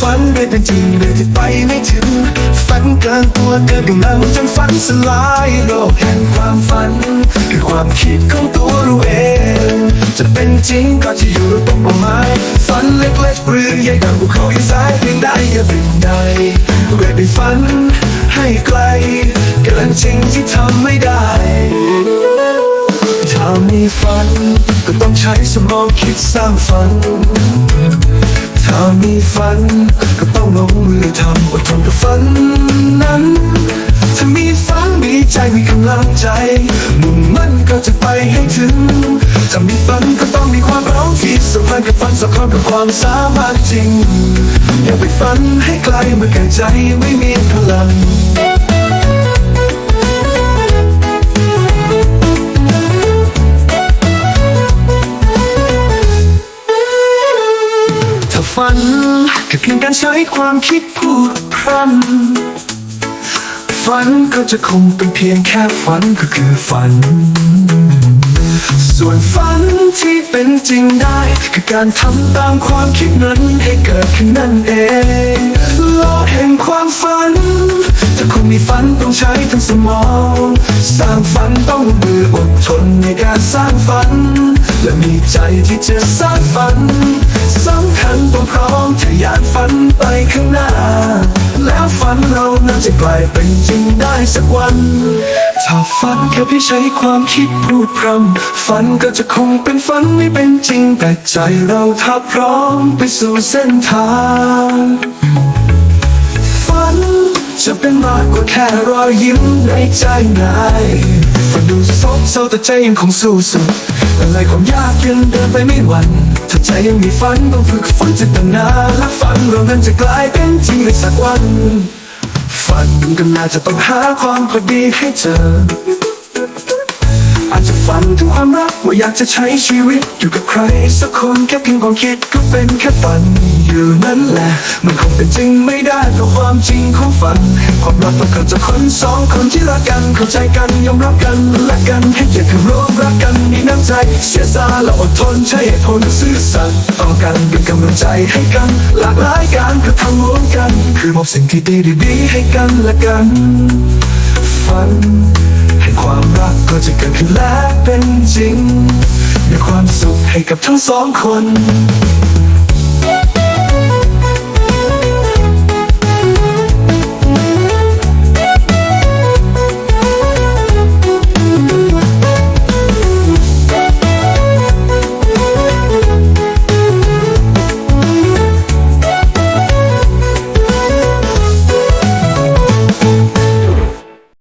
ฝันไม่เป็นจริงเลยที่ไปไม่ถึง ฝันเกินตัวเกินกำลังจนฝันสลายโลกแห่งความฝัน คือความคิดของตัวเราเอง จะเป็นจริงก็จะอยู่ตรงเป้าหมายฝันเล็กๆหรือใหญ่ดังภูเขาอีสายเพียงใดอย่าเป็นใดเรื่อยไปฝันให้ไกลเกินจริงที่ทำไม่ได้ถ้ามีฝันก็ต้องใช้สมองคิดสร้างฝัน มีฝัน ก็ต้องลงมือทำอดทนกับฝันนั้น ถ้ามีฝันมีใจมีกำลังใจมุ่งมั่นก็จะไปให้ถึง ถ้ามีฝันก็ต้องมีความร้องที่สัมพันธ์กับฝันสอดคล้องกับความสามารถจริง อย่าไปฝันให้ไกลเมื่อแก่ใจไม่มีพลัง ฝันก็เพียงการใช้ความคิดพูดพร่ำฝันก็จะคงเป็นเพียงแค่ฝันก็คือฝัน ส่วนฝันที่เป็นจริงได้ คือการทำตามความคิดนั้นให้เกิดขึ้นนั่นเองโลกแห่งความฝันถ้าคุณมีฝันต้องใช้ทั้งสมอง สร้างฝันต้องมืออดทนในการสร้างฝัน และมีใจที่จะสร้างฝันสำ คัญต้องพร้อมทะยานฝันไปข้างหน้า แล้วฝันเรานั้นจะกลายเป็นจริงได้สักวัน ถ้าฝันแค่พี่ใช้ความคิดพูดพร่ำฝันก็จะคงเป็นฝันไม่เป็นจริง แต่ใจเราถ้าพร้อมไปสู่เส้นทางฝันจะเป็นมากกว่าแค่รอยยิ้มในใจนายันดูซบเศร้าแต่ใจยังคงสู้สุดอะไรความยากยังเดินไปไม่หวั่นถ้าใจยังมีฝันต้องฝึกฝนจิตนาและฝันเรานั้นจะกลายเป็นจริงในสักวัน ฝันก็น่าจะต้องหาความพอดีให้เจอ อาจจะฝันถึงความรักว่าอยากจะใช้ชีวิตอยู่กับใครสักคนแค่เพียงความคิดก็เป็นแค่ฝัน อยู่นั่นแหละ มันคงเป็นจริงไม่ได้เพราะความจริงของฝัน ความรักต้องเกิดจากคนสองคนที่รักกันเข้าใจกันยอมรับกันและกันให้เกียรติกันร่วมรักกันมีน้ำใจเสียสละและอดทนใช้เหตุผลซื่อสัตย์ต่อกันเป็นกำลังใจให้กัน หลากหลายการกระทำร่วมกัน คือมอบสิ่งที่ดีดีๆให้กันและกัน ฝันให้ความรักก็จะเกิดขึ้นและเป็นจริงมีความสุขให้กับทั้งสองคน